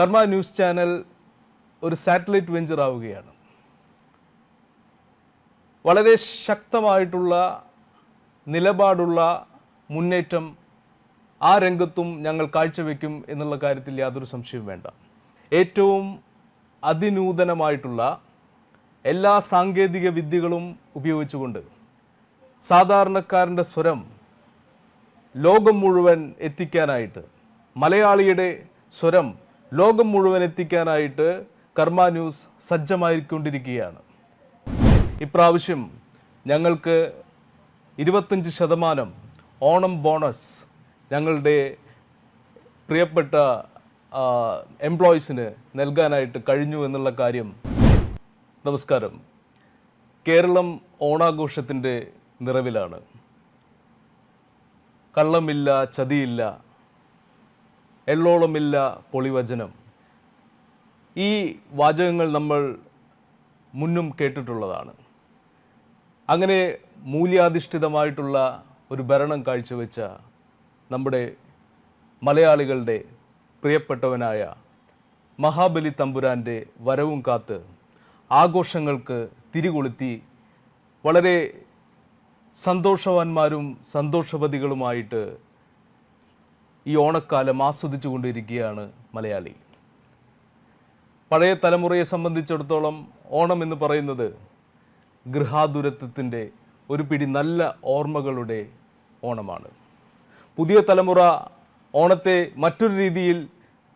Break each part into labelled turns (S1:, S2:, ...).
S1: കർമ്മ news channel ഒരു satellite venture ആവുകയാണ്. വളരെ ശക്തമായിട്ടുള്ള നിലപാടുള്ള മുന്നേറ്റം ആ രംഗത്തും ഞങ്ങൾ കാഴ്ചവെക്കും എന്നുള്ള കാര്യത്തിൽ യാതൊരു സംശയവും വേണ്ട. ഏറ്റവും അതിനൂതനമായിട്ടുള്ള എല്ലാ സാങ്കേതിക വിദ്യകളും ഉപയോഗിച്ചുകൊണ്ട് സാധാരണക്കാരന്റെ സ്വരം ലോകം മുഴുവൻ എത്തിക്കാനായിട്ട് മലയാളിയുടെ സ്വരം ലോകം മുഴുവൻ എത്തിക്കാനായിട്ട് കർമ്മ ന്യൂസ് സജ്ജമായിക്കൊണ്ടിരിക്കുകയാണ് ഇപ്രാവശ്യം ഞങ്ങൾക്ക് ഇരുപത്തഞ്ച് ശതമാനം ഓണം ബോണസ് ഞങ്ങളുടെ പ്രിയപ്പെട്ട എംപ്ലോയീസിന് നൽകാനായിട്ട് കഴിഞ്ഞു എന്നുള്ള കാര്യം നമസ്കാരം. കേരളം ഓണാഘോഷത്തിന്റെ നിറവിലാണ്. കള്ളമില്ല ചതിയില്ല എള്ളോളമില്ല പൊളിവചനം. ഈ വാചകങ്ങൾ നമ്മൾ മുന്നും കേട്ടിട്ടുള്ളതാണ്. അങ്ങനെ മൂല്യാധിഷ്ഠിതമായിട്ടുള്ള ഒരു ഭരണം കാഴ്ചവെച്ച നമ്മുടെ മലയാളികളുടെ പ്രിയപ്പെട്ടവനായ മഹാബലി തമ്പുരാന്റെ വരവും കാത്ത് ആഘോഷങ്ങൾക്ക് തിരികൊളുത്തി വളരെ സന്തോഷവാന്മാരും സന്തോഷവതികളുമായിട്ട് ഈ ഓണക്കാലം ആസ്വദിച്ചു കൊണ്ടിരിക്കുകയാണ് മലയാളി. പഴയ തലമുറയെ സംബന്ധിച്ചിടത്തോളം ഓണം എന്ന് പറയുന്നത് ഗൃഹാതുരത്വത്തിന്റെ ഒരു പിടി നല്ല ഓർമ്മകളുടെ ഓണമാണ്. പുതിയ തലമുറ ഓണത്തെ മറ്റൊരു രീതിയിൽ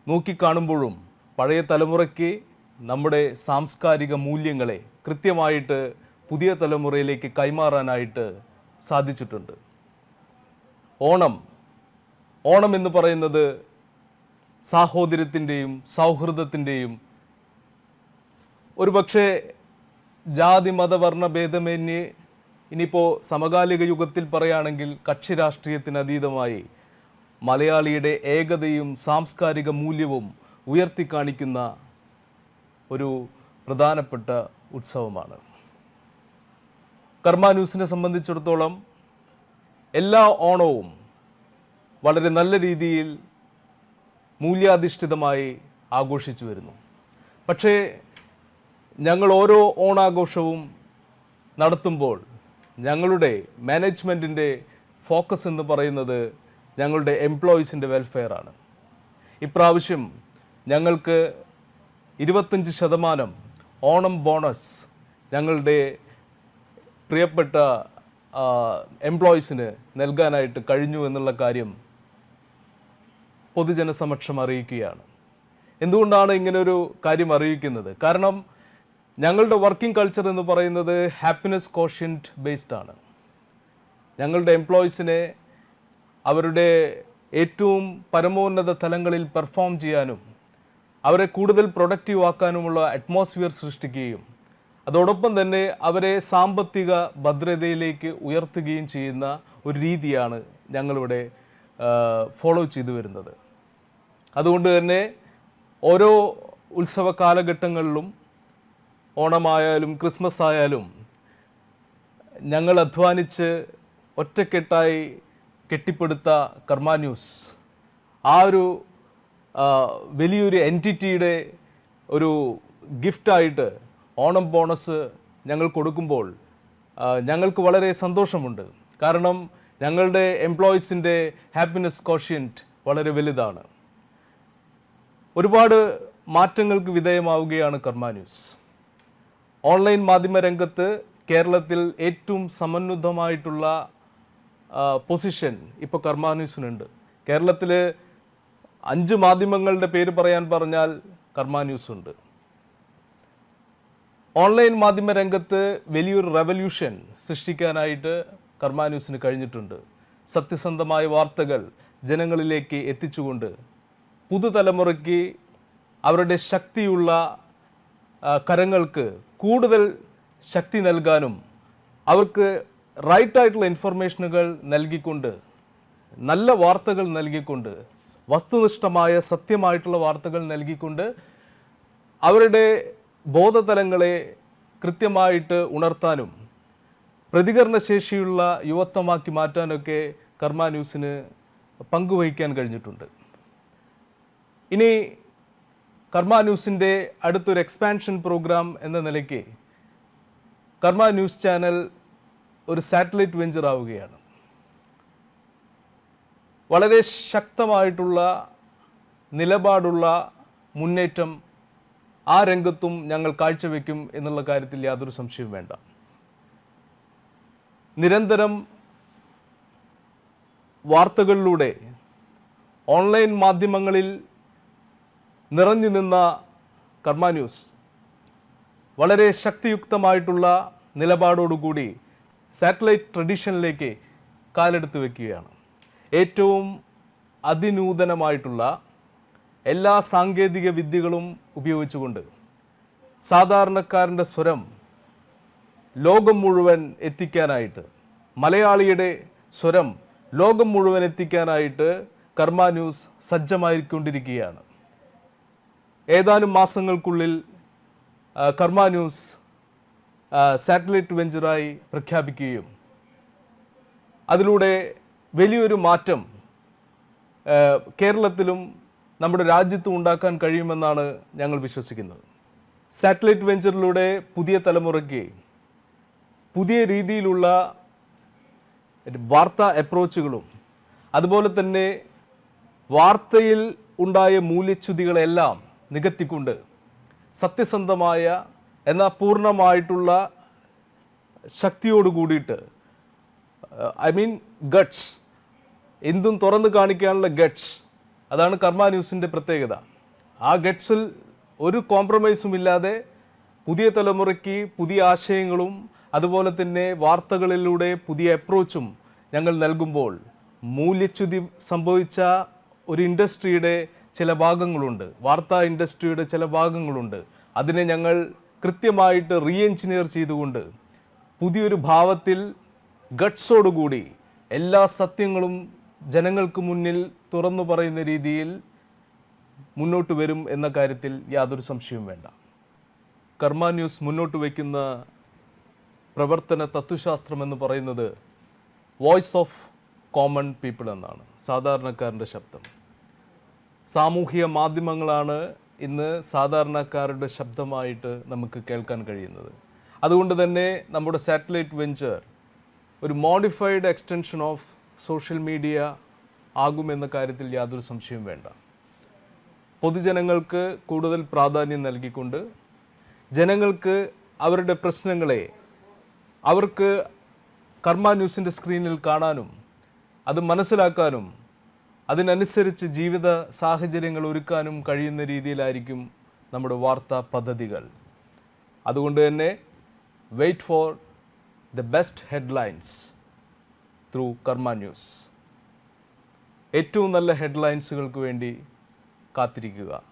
S1: നോക്കിക്കാണുമ്പോഴും പഴയ തലമുറയ്ക്ക് നമ്മുടെ സാംസ്കാരിക മൂല്യങ്ങളെ കൃത്യമായിട്ട് പുതിയ തലമുറയിലേക്ക് കൈമാറാനായിട്ട് സാധിച്ചിട്ടുണ്ട്. ഓണം ഓണം എന്ന് പറയുന്നത് സാഹോദര്യത്തിന്റെയും സൗഹൃദത്തിന്റെയും ഒരുപക്ഷെ ജാതി മതവർണ ഭേദമന്യേ ഇനിയിപ്പോൾ സമകാലിക യുഗത്തിൽ പറയുകയാണെങ്കിൽ കക്ഷി രാഷ്ട്രീയത്തിന് അതീതമായി മലയാളിയുടെ ഏകതയും സാംസ്കാരിക മൂല്യവും ഉയർത്തി കാണിക്കുന്ന ഒരു പ്രധാനപ്പെട്ട ഉത്സവമാണ്. കർമ്മ ന്യൂസിനെ സംബന്ധിച്ചിടത്തോളം എല്ലാ ഓണവും വളരെ നല്ല രീതിയിൽ മൂല്യാധിഷ്ഠിതമായി ആഘോഷിച്ചു വരുന്നു. പക്ഷേ ഞങ്ങൾ ഓരോ ഓണാഘോഷവും നടത്തുമ്പോൾ ഞങ്ങളുടെ മാനേജ്മെന്റിന്റെ ഫോക്കസ് എന്ന് പറയുന്നത് ഞങ്ങളുടെ എംപ്ലോയീസിന്റെ വെൽഫെയറാണ്. ഇപ്രാവശ്യം ഞങ്ങൾക്ക് ഇരുപത്തഞ്ച് ശതമാനം ഓണം ബോണസ് ഞങ്ങളുടെ പ്രിയപ്പെട്ട എംപ്ലോയീസിന് നൽകാനായിട്ട് കഴിഞ്ഞു എന്നുള്ള കാര്യം പൊതുജനസമക്ഷം അറിയിക്കുകയാണ്. എന്തുകൊണ്ടാണ് ഇങ്ങനൊരു കാര്യം അറിയിക്കുന്നത്? കാരണം ഞങ്ങളുടെ വർക്കിംഗ് കൾച്ചർ എന്ന് പറയുന്നത് ഹാപ്പിനെസ് കോഷ്യന്റ് ബേസ്ഡ് ആണ്. ഞങ്ങളുടെ എംപ്ലോയീസിനെ അവരുടെ ഏറ്റവും പരമോന്നത തലങ്ങളിൽ പെർഫോം ചെയ്യാനും അവരെ കൂടുതൽ പ്രൊഡക്റ്റീവ് ആക്കാനുമുള്ള അറ്റ്മോസ്ഫിയർ സൃഷ്ടിക്കുകയും അതോടൊപ്പം തന്നെ അവരെ സാമ്പത്തിക ഭദ്രതയിലേക്ക് ഉയർത്തുകയും ചെയ്യുന്ന ഒരു രീതിയാണ് ഞങ്ങളിവിടെ ഫോളോ ചെയ്തു വരുന്നത്. അതുകൊണ്ട് തന്നെ ഓരോ ഉത്സവ കാലഘട്ടങ്ങളിലും ഓണമായാലും ക്രിസ്മസ് ആയാലും ഞങ്ങൾ അധ്വാനിച്ച് ഒറ്റക്കെട്ടായി കെട്ടിപ്പടുത്ത കർമ്മ ന്യൂസ് ആ ഒരു വലിയൊരു എന്റിറ്റിയുടെ ഒരു ഗിഫ്റ്റായിട്ട് ഓണം ബോണസ് ഞങ്ങൾ കൊടുക്കുമ്പോൾ ഞങ്ങൾക്ക് വളരെ സന്തോഷമുണ്ട്. കാരണം ഞങ്ങളുടെ എംപ്ലോയീസിന്റെ ഹാപ്പിനെസ് കോഷ്യന്റ് വളരെ വലുതാണ്. ഒരുപാട് മാറ്റങ്ങൾക്ക് വിധേയമാവുകയാണ് കർമ്മ ന്യൂസ്. ഓൺലൈൻ മാധ്യമ രംഗത്ത് കേരളത്തിൽ ഏറ്റവും സമന്വിതമായിട്ടുള്ള പൊസിഷൻ ഇപ്പോൾ കർമ്മ ന്യൂസിനുണ്ട്. കേരളത്തിൽ അഞ്ച് മാധ്യമങ്ങളുടെ പേര് പറയാൻ പറഞ്ഞാൽ കർമ്മ ന്യൂസ് ഉണ്ട് ഓൺലൈൻ മാധ്യമ രംഗത്ത് വലിയൊരു റെവല്യൂഷൻ സൃഷ്ടിക്കാനായിട്ട് കർമ്മ ന്യൂസിന് കഴിഞ്ഞിട്ടുണ്ട്. സത്യസന്ധമായ വാർത്തകൾ ജനങ്ങളിലേക്ക് എത്തിച്ചുകൊണ്ട് പുതുതലമുറയ്ക്ക് അവരുടെ ശക്തിയുള്ള കരങ്ങൾക്ക് കൂടുതൽ ശക്തി നൽകാനും അവർക്ക് റൈറ്റായിട്ടുള്ള ഇൻഫർമേഷനുകൾ നൽകിക്കൊണ്ട് നല്ല വാർത്തകൾ നൽകിക്കൊണ്ട് വസ്തുനിഷ്ഠമായ സത്യമായിട്ടുള്ള വാർത്തകൾ നൽകിക്കൊണ്ട് അവരുടെ ബോധതലങ്ങളെ കൃത്യമായിട്ട് ഉണർത്താനും പ്രതികരണശേഷിയുള്ള യുവത്വമാക്കി മാറ്റാനൊക്കെ കർമ്മ ന്യൂസിന് പങ്കുവഹിക്കാൻ കഴിഞ്ഞിട്ടുണ്ട്. ഇനി കർമ്മ ന്യൂസിന്റെ അടുത്തൊരു എക്സ്പാൻഷൻ പ്രോഗ്രാം എന്ന നിലയ്ക്ക് കർമ്മ ന്യൂസ് ചാനൽ ഒരു സാറ്റലൈറ്റ് വെഞ്ചർ ആവുകയാണ്. വളരെ ശക്തമായിട്ടുള്ള നിലപാടുള്ള മുന്നേറ്റം ആ രംഗത്തും ഞങ്ങൾ കാഴ്ചവെക്കും എന്നുള്ള കാര്യത്തിൽ യാതൊരു സംശയവും വേണ്ട. നിരന്തരം വാർത്തകളിലൂടെ ഓൺലൈൻ മാധ്യമങ്ങളിൽ നിറഞ്ഞു നിന്ന കർമ്മ ന്യൂസ്. വളരെ ശക്തിയുക്തമായിട്ടുള്ള നിലപാടോടുകൂടി സാറ്റലൈറ്റ് ട്രഡീഷനിലേക്ക് കാലെടുത്ത് വയ്ക്കുകയാണ് ഏറ്റവും അതിനൂതനമായിട്ടുള്ള എല്ലാ സാങ്കേതിക വിദ്യകളും ഉപയോഗിച്ചുകൊണ്ട് സാധാരണക്കാരന്റെ സ്വരം ലോകം മുഴുവൻ എത്തിക്കാനായിട്ട് മലയാളിയുടെ സ്വരം ലോകം മുഴുവൻ എത്തിക്കാനായിട്ട് കർമ്മ ന്യൂസ് സജ്ജമായിക്കൊണ്ടിരിക്കുകയാണ്. ഏതാനും മാസങ്ങൾക്കുള്ളിൽ കർമ്മ ന്യൂസ് സാറ്റലൈറ്റ് വെഞ്ചറായി പ്രഖ്യാപിക്കുകയും അതിലൂടെ വലിയൊരു മാറ്റം കേരളത്തിലും നമ്മുടെ രാജ്യത്തും ഉണ്ടാക്കാൻ കഴിയുമെന്നാണ് ഞങ്ങൾ വിശ്വസിക്കുന്നത്. സാറ്റലൈറ്റ് വെഞ്ചറിലൂടെ പുതിയ തലമുറയ്ക്ക് പുതിയ രീതിയിലുള്ള വാർത്താ അപ്രോച്ചുകളും അതുപോലെ തന്നെ വാർത്തയിൽ ഉണ്ടായ മൂല്യച്യുതികളെല്ലാം നികത്തിക്കൊണ്ട് സത്യസന്ധമായ എന്നാൽ പൂർണമായിട്ടുള്ള ശക്തിയോട് കൂടിയിട്ട് ഐ മീൻ ഗട്ട്സ് എന്തും തുറന്നു കാണിക്കാനുള്ള ഗട്ട്സ് അതാണ് കർമ്മ ന്യൂസിന്റെ പ്രത്യേകത. ആ ഗട്ട്സിൽ ഒരു കോംപ്രമൈസും ഇല്ലാതെ പുതിയ തലമുറയ്ക്ക് പുതിയ ആശയങ്ങളും അതുപോലെ തന്നെ വാർത്തകളിലൂടെ പുതിയ അപ്രോച്ചും ഞങ്ങൾ നൽകുമ്പോൾ മൂല്യച്യുതി സംഭവിച്ച ഒരു ഇൻഡസ്ട്രിയുടെ ചില ഭാഗങ്ങളുണ്ട്. വാർത്താ ഇൻഡസ്ട്രിയുടെ ചില ഭാഗങ്ങളുണ്ട്. അതിനെ ഞങ്ങൾ കൃത്യമായിട്ട് റീ എഞ്ചിനീയർ ചെയ്തുകൊണ്ട് പുതിയൊരു ഭാവത്തിൽ ഗട്ട്സോടുകൂടി എല്ലാ സത്യങ്ങളും ജനങ്ങൾക്ക് മുന്നിൽ തുറന്നു പറയുന്ന രീതിയിൽ മുന്നോട്ട് വരും എന്ന കാര്യത്തിൽ യാതൊരു സംശയവും വേണ്ട. കർമ്മ ന്യൂസ് മുന്നോട്ട് വയ്ക്കുന്ന പ്രവർത്തന തത്വശാസ്ത്രം എന്ന് പറയുന്നത് വോയിസ് ഓഫ് കോമൺ പീപ്പിൾ എന്നാണ്. സാധാരണക്കാരന്റെ ശബ്ദം. സാമൂഹിക മാധ്യമങ്ങളാണ് ഇന്ന് സാധാരണക്കാരുടെ ശബ്ദമായിട്ട് നമുക്ക് കേൾക്കാൻ കഴിയുന്നത്. അതുകൊണ്ട് തന്നെ നമ്മുടെ സാറ്റലൈറ്റ് വെഞ്ചർ ഒരു modified extension of social media ആകുമെന്ന കാര്യത്തിൽ യാതൊരു സംശയവും വേണ്ട. പൊതുജനങ്ങൾക്ക് കൂടുതൽ പ്രാധാന്യം നൽകിക്കൊണ്ട് ജനങ്ങൾക്ക് അവരുടെ പ്രശ്നങ്ങളെ അവർക്ക് കർമ്മ ന്യൂസിന്റെ സ്ക്രീനിൽ കാണാനും അത് മനസ്സിലാക്കാനും അതിനനുസരിച്ച് ജീവിത സാഹചര്യങ്ങൾ ഒരുക്കാനും കഴിയുന്ന രീതിയിലായിരിക്കും നമ്മുടെ വാർത്താ പദ്ധതികൾ. അതുകൊണ്ട് തന്നെ wait for the best headlines through Karma news ഏറ്റവും നല്ല ഹെഡ്ലൈൻസുകൾക്ക് വേണ്ടി കാത്തിരിക്കുക.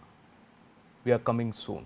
S1: V are coming soon